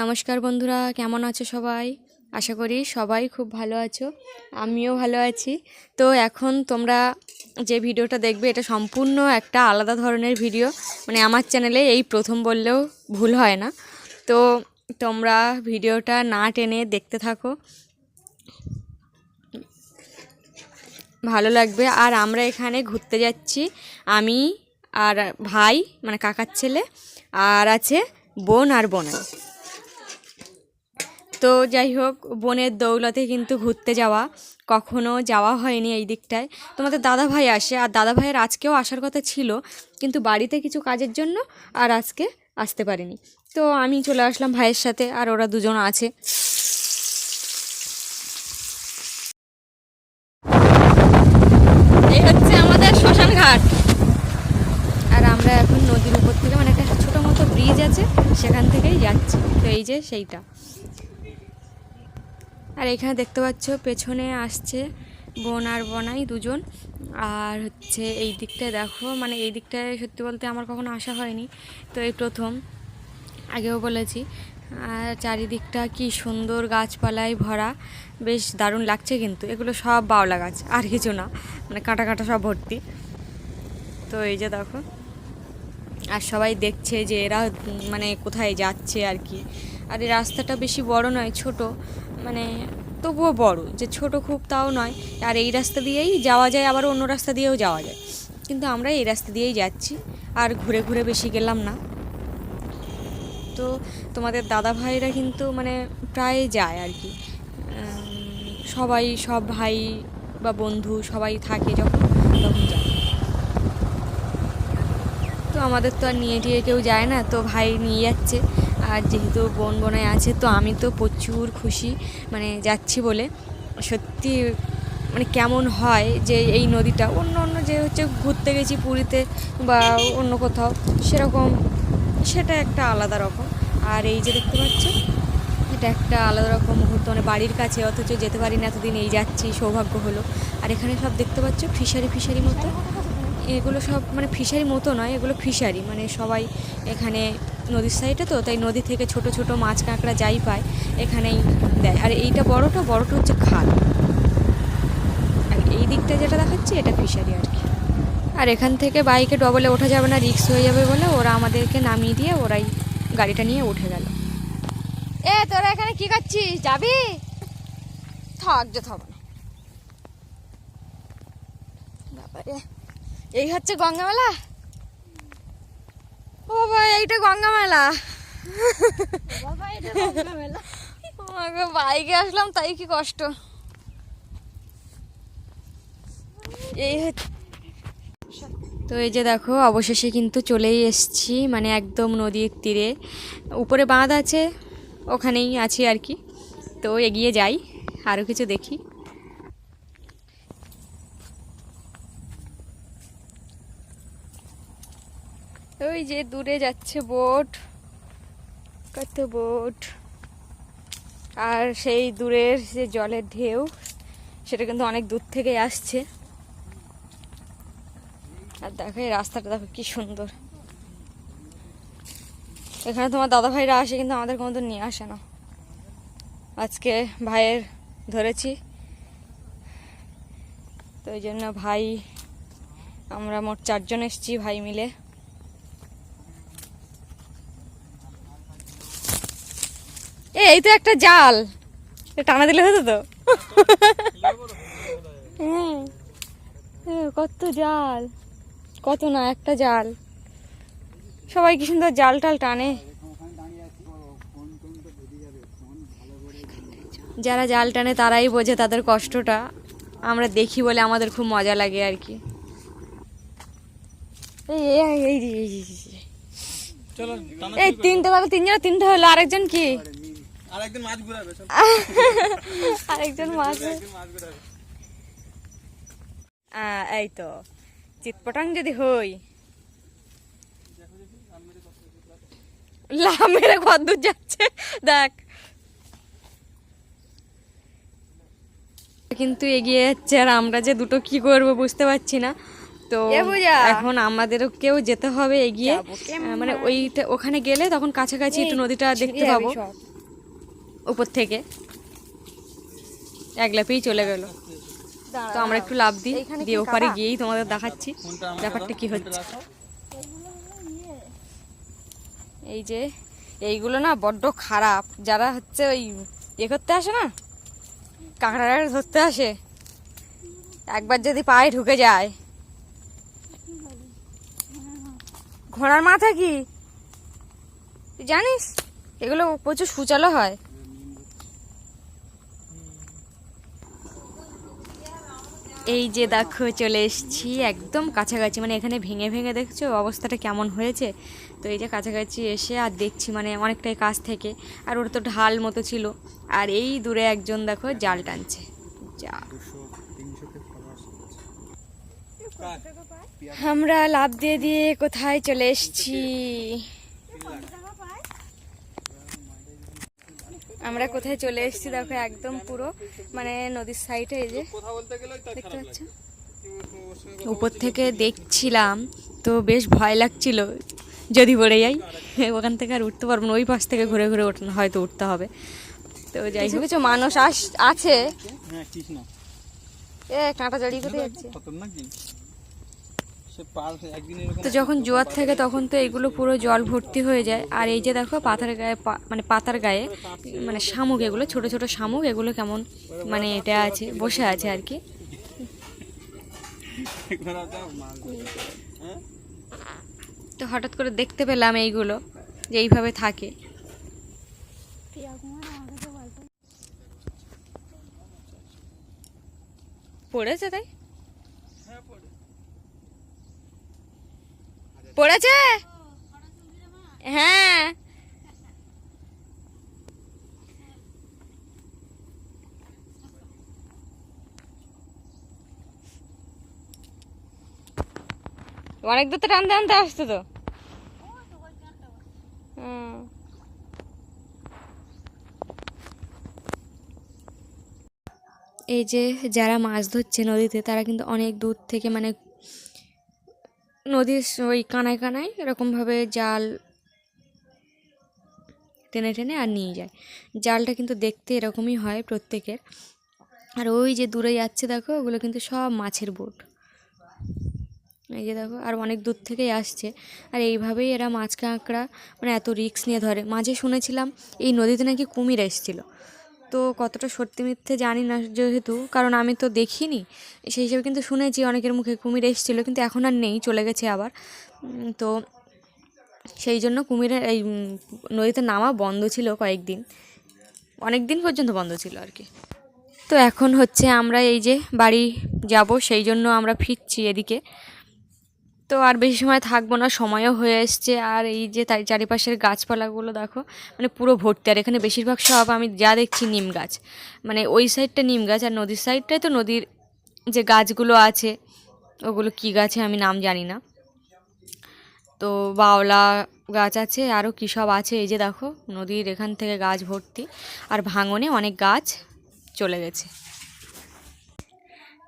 নমস্কার বন্ধুরা, কেমন আছো সবাই? আশা করি সবাই খুব ভালো আছো, আমিও ভালো আছি। তো এখন তোমরা যে ভিডিওটা দেখবে, এটা সম্পূর্ণ একটা আলাদা ধরনের ভিডিও। মানে আমার চ্যানেলে এই প্রথম বললেও ভুল হয় না। তো তোমরা ভিডিওটা না টেনে দেখতে থাকো। ভালো লাগবে। আর আমরা এখানে ঘুরতে যাচ্ছি। আমি আর ভাই মানে কাকার ছেলে, আর আছে বোন আর বোনাই। তো যাই হোক, বোনের দৌলতে কিন্তু ঘুরতে যাওয়া কখনো যাওয়া হয়নি এই দিকটায়। তোমাদের দাদা ভাই আসে, আর দাদা ভাইয়ের আজকেও আসার কথা ছিল, কিন্তু বাড়িতে কিছু কাজের জন্য আর আজকে আসতে পারিনি। তো আমি চলে আসলাম ভাইয়ের সাথে, আর ওরা দুজন আছে। এই হচ্ছে আমাদের আর আমরা এখন থেকে মানে একটা ছোটো মতো ব্রিজ আছে, সেখান থেকেই যাচ্ছি। তো এই যে সেইটা। আর এখানে দেখতে পাচ্ছ, পেছনে আসছে বোন আর বনাই দুজন। আর হচ্ছে এই দিকটায় দেখো মানে এই দিকটায় সত্যি বলতে আমার কখনো আসা হয়নি। তো এই প্রথম, আগেও বলেছি। আর চারিদিকটা কি সুন্দর গাছপালায় ভরা, বেশ দারুণ লাগছে কিন্তু। এগুলো সব বাওলা গাছ, আর কিছু না মানে কাঁটা কাঁটা সব ভর্তি। তো এই যে দেখো, আর সবাই দেখছে যে এরা মানে কোথায় যাচ্ছে আর কি। আর এই রাস্তাটা বেশি বড় নয়, ছোট মানে তবুও বড়। যে ছোট খুব তাও নয়। আর এই রাস্তা দিয়েই যাওয়া যায়, আবার অন্য রাস্তা দিয়েও যাওয়া যায়। কিন্তু আমরা এই রাস্তা দিয়েই যাচ্ছি, আর ঘুরে ঘুরে বেশি গেলাম না। তো তোমাদের দাদা ভাইরা কিন্তু মানে প্রায় যায় আর কি। সবাই, সব ভাই বা বন্ধু সবাই থাকে যখন, তখন যায়। তো আমাদের তো আর নিয়ে টিয়ে কেউ যায় না, তো ভাই নিয়ে যাচ্ছে। আর যেহেতু বোন বোনায় আছে, তো আমি তো প্রচুর খুশি মানে যাচ্ছি বলে। সত্যি মানে কেমন হয় যে এই নদীটা, অন্য অন্য যে হচ্ছে ঘুরতে গেছি পুরীতে বা অন্য কোথাও, সেরকম সেটা একটা আলাদা রকম। আর এই যে দেখতে পাচ্ছ, এটা একটা আলাদা রকম মুহূর্ত মানে বাড়ির কাছে, অথচ যেতে পারি না, এতদিন এই যাচ্ছি, সৌভাগ্য হলো। আর এখানে সব দেখতে পাচ্ছ, ফিশারি ফিশারি মতো। এগুলো সব মানে ফিশারি মতো নয়, এগুলো ফিশারি। মানে সবাই এখানে নদীর সাইডে তো, তাই নদী থেকে ছোট ছোট মাছ কাঁকড়া যাই পায়, এখানেই দেয়। আর এইটা বড়টা বড়টা হচ্ছে খাল। আর এই দিকটা যেটা দেখাচ্ছি, এটা ফিশারি আর কি। আর এখান থেকে বাইকে ডবলে ওঠা যাবে না রিক্স হয়ে যাবে বলে ওরা আমাদেরকে নামিয়ে দিয়ে ওরাই গাড়িটা নিয়ে উঠে গেল। এ, তোরা এখানে কি করছিস? যাবি? থাক, যে থাক না। বাবারে। এই হচ্ছে গঙ্গা মেলা ও ভাই এইটা গঙ্গা মেলা আমাকে বাইকে আসলাম তাই কি কষ্ট। এই হচ্ছে তো এই যে দেখো অবশেষে কিন্তু চলেই এসছি মানে একদম নদীর তীরে। উপরে বাঁধ আছে ওখানেই আছি আর কি। তো এগিয়ে যাই আরও কিছু দেখি। ওই যে দূরে যাচ্ছে বোট। কত বোট। আর সেই দূরের যে জলের ঢেউ, সেটা কিন্তু অনেক দূর থেকেই আসছে। আর দেখো এই রাস্তাটা, দেখো কি সুন্দর। এখানে তোমার দাদা ভাইরা আসে, কিন্তু আমাদের কোনো নিয়ে আসে না। আজকে ভাইয়ের ধরেছি। তো ওই জন্য ভাই, আমরা মোট চারজন এসেছি ভাই মিলে এ এই তো একটা জাল। টানা দিলে হতো তো? হ্যাঁ। কত জাল। কত না একটা জাল। সবাই কি সুন্দর জাল টাল টানে? যারা জাল টানে তারাই বোঝে তাদের কষ্টটা। আমরা দেখি বলে আমাদের খুব মজা লাগে আর কি। এই তিনটে তাহলে তিনজন তিনটে হলো। আরেকজন কি? আরেকদিন মাছ ঘুরাবে আরেকজন মাছ এই তো চিৎপটাং যদি হই। লাভ মেরে কত দূর যাচ্ছে। দেখ। কিন্তু এগিয়ে যাচ্ছে আর আমরা যে দুটো কি করব বুঝতে পারছি না। তো এখন পূজা। কেউ যেতে হবে এগিয়ে। মানে ওইটা ওখানে গেলে তখন কাছাকাছি একটু নদীটা দেখতে পাবো। উপর থেকে। এক লাফেই চলে গেল। তো আমরা একটু লাভ দিই দিয়ে ওপারে গিয়েই তোমাদের দেখাচ্ছি ব্যাপারটা কি হচ্ছে। এই যে এইগুলো না বড্ড খারাপ। যারা হচ্ছে ওই ইয়ে করতে আসে না কাঁকড়া ধরতে আসে একবার যদি পায়ে ঢুকে যায়। ঘোড়ার মাথা কি? তুই জানিস? এগুলো প্রচুর সুচালো হয়। এই যে দেখো চলে এসেছি, একদম কাছাকাছি মানে এখানে ভেঙে ভেঙে দেখছ অবস্থাটা কেমন হয়েছে? তো এই যে কাছাকাছি এসে আর দেখছি মানে অনেকটাই কাছ থেকে, আর ওর তো ঢাল মতো ছিল। আর এই দূরে একজন দেখো জাল টানছে। যা। আমরা লাভ দিয়ে দিয়ে কোথায় চলে এসেছি? আমরা কোথায় চলে এসেছি দেখো একদম পুরো মানে নদীর সাইডে এই যে। কথা বলতে গেলে তার দেখতে খারাপ পাচ্ছ? উপর থেকে দেখছিলাম তো বেশ ভয় লাগছিল যদি পড়ে যাই। ওখান থেকে আর উঠতে পারব না ওই পাশ থেকে ঘুরে ঘুরে হয়তো উঠতে হবে। তো যাই হোক। কিছু মানুষ আস আছে। হ্যাঁ এ কাঁটা জড়িয়ে কোথায় যাচ্ছে? তো যখন জোয়ার থাকে তখন তো এগুলো পুরো জল ভর্তি হয়ে যায়। আর এই যে দেখো পাতার গায়ে মানে পাতার গায়ে মানে শামুক এগুলো ছোট ছোট শামুক এগুলো কেমন মানে এটা আছে বসে আছে আর কি। হ্যাঁ? তো হঠাৎ করে দেখতে পেলাম এইগুলো যে এইভাবে থাকে। পড়েছে তাই? পড়েছে? হ্যাঁ। অনেক দূর তো টানতে টানতে আসতো তো। এই যে যারা মাছ ধরছে নদীতে, তারা কিন্তু অনেক দূর থেকে মানে নদীর ওই কানায় কানায় এরকমভাবে জাল টেনে টেনে আর নিয়ে যায়। জালটা কিন্তু দেখতে এরকমই হয় প্রত্যেকের। আর ওই যে দূরে যাচ্ছে দেখো, ওগুলো কিন্তু সব মাছের বোট। এই যে দেখো, আর অনেক দূর থেকেই আসছে। আর এইভাবেই এরা মাছ কাঁকড়া মানে এত রিস্ক নিয়ে ধরে। মাঝে শুনেছিলাম এই নদীতে নাকি কুমির এসেছিল। তো কতটা সত্যি মিথ্যে জানি না যেহেতু, কারণ আমি তো দেখিনি। সেই হিসেবে কিন্তু শুনেছি অনেকের মুখে কুমির এসেছিল, কিন্তু এখন আর নেই, চলে গেছে আবার। তো সেই জন্য কুমিরের এই নদীতে নামা বন্ধ ছিল কয়েকদিন। অনেক দিন পর্যন্ত বন্ধ ছিল আর কি। তো এখন হচ্ছে আমরা এই যে বাড়ি যাব, সেই জন্য আমরা ফিরছি এদিকে। তো আর বেশি সময় থাকব না, সময়ও হয়ে এসছে। আর এই যে তার চারিপাশের গাছপালাগুলো দেখো মানে পুরো ভর্তি। আর এখানে বেশিরভাগ সব আমি যা দেখছি নিম গাছ। মানে ওই সাইডটা নিম গাছ আর নদীর সাইডটাই তো নদীর যে গাছগুলো আছে, ওগুলো কী গাছে আমি নাম জানি না। তো বাওলা গাছ আছে, আরও কী সব আছে, এই যে দেখো, নদীর এখান থেকে গাছ ভর্তি। আর ভাঙনে অনেক গাছ চলে গেছে।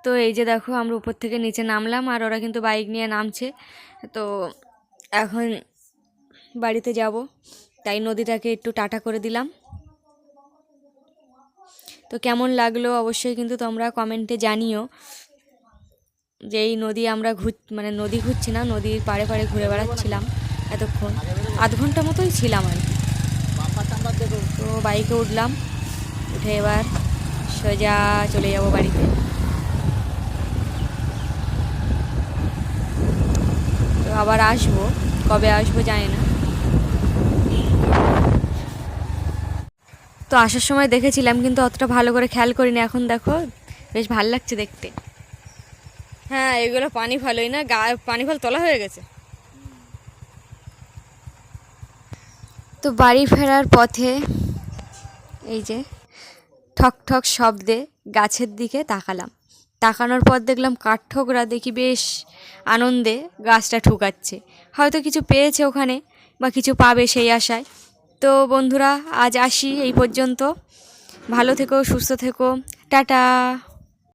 তো এই যে দেখো আমরা উপর থেকে নিচে নামলাম আর ওরা কিন্তু বাইক নিয়ে নামছে। তো এখন বাড়িতে যাব। তাই নদীটাকে একটু টাটা করে দিলাম। তো কেমন লাগল অবশ্যই কিন্তু তোমরা কমেন্টে জানিও যে এই নদী আমরা ঘুর মানে নদী ঘুরছি না, নদীর পাড়ে পাড়ে ঘুরে বেড়াচ্ছিলাম এতক্ষণ। আধ ঘণ্টা মতোই ছিলাম আর কি। তো বাইকে উঠলাম, উঠে এবার সোজা চলে যাব বাড়িতে। আবার আসব, কবে আসব জানি না। তো আসার সময় দেখেছিলাম, কিন্তু অতটা ভালো করে খেয়াল করিনি। এখন দেখো, বেশ ভালো লাগছে দেখতে। হ্যাঁ এগুলো পানি ভালোই না, গা, পানি ফল তোলা হয়ে গেছে। তো বাড়ি ফেরার পথে এই যে ঠক ঠক শব্দে গাছের দিকে তাকালাম। তাকানোর পর দেখলাম কাঠঠোকরা দেখি বেশ আনন্দে গাছটা ঠুকাচ্ছে। হয়তো কিছু পেয়েছে ওখানে বা কিছু পাবে সেই আশায়। তো বন্ধুরা, আজ আসি এই পর্যন্ত। ভালো থেকো, সুস্থ থেকো। টাটা!